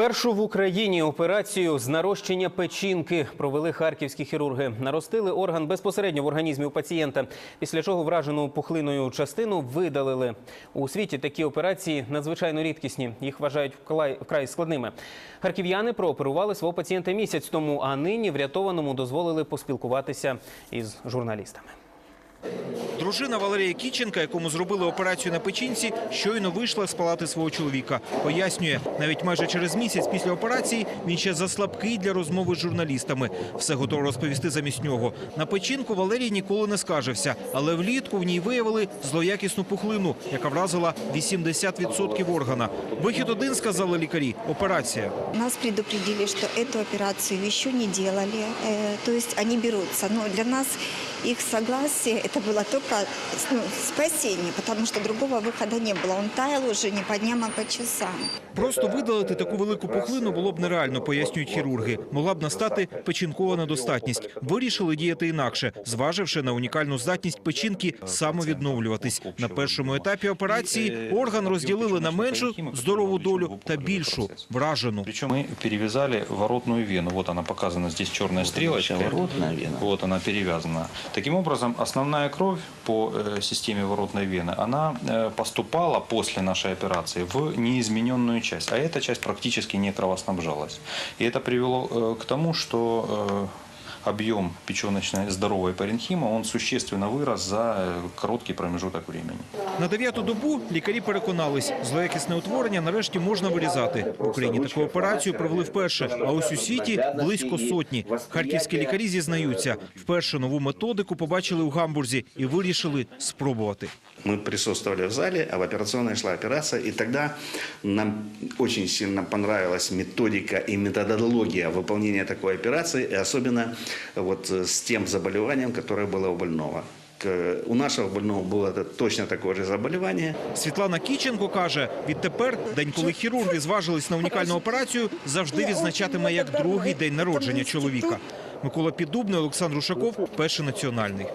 Першу в Україні операцію з нарощення печінки провели харківські хірурги. Наростили орган безпосередньо в організмі у пацієнта, після чого вражену пухлиною частину видалили. У світі такі операції надзвичайно рідкісні. Їх вважають вкрай, складними. Харків'яни прооперували свого пацієнта місяць тому, а нині врятованому дозволили поспілкуватися із журналістами. Дружина Валерія Кіченка, якому зробили операцію на печінці, щойно вийшла з палати свого чоловіка. Пояснює, навіть майже через місяць після операції він ще заслабкий для розмови з журналістами. Все готово розповісти замість нього. На печінку Валерій ніколи не скаржився, але влітку в ній виявили злоякісну пухлину, яка вразила 80% органа. Вихід один, сказали лікарі, операція. Нас предупредили, что эту операцию еще не делали, э, то есть они берутся. Для нас их согласие это было только ну, спасение, потому что другого выхода не было. Он таял уже не по дням, а по часам. Просто видалити таку велику пухлину було б нереально, пояснюють хірурги. Могла б настати печінкова недостатність. Вирішили діяти інакше, зваживши на унікальну здатність печінки самовідновлюватись. На першому етапі операції орган розділили на меншу здорову долю та більшу вражену. Причем мы перевязали воротную вену. Вот она показана здесь черная стрелочка. воротная вена. Вот она перевязана. Таким образом, основная кровь по э, системе воротной вены, она э, поступала после нашей операции в неизмененную часть. А эта часть практически не кровоснабжалась. И это привело э, к тому, что э, объем печеночной здоровой паренхима, он существенно вырос за э, короткий промежуток времени. На дев'яту добу лікарі переконались, злоякісне утворення нарешті можна вирізати. В Україні таку операцію провели вперше, а ось у світі близько сотні. Харківські лікарі зізнаються, вперше нову методику побачили у Гамбурзі і вирішили спробувати. Мы присутствовали в зале, а в операционной шла операция, и тогда нам очень сильно понравилась методика и методология выполнения такой операции, и особенно вот э, с тем заболеванием, которое было у больного. К- У нашего больного было это точно такое же заболевание. Світлана Кіченко каже, відтепер день, коли хірурги зважились на унікальну операцію, завжди відзначатиме як другий день народження чоловіка. Микола Піддубний, Олександр Ушаков, перший національний.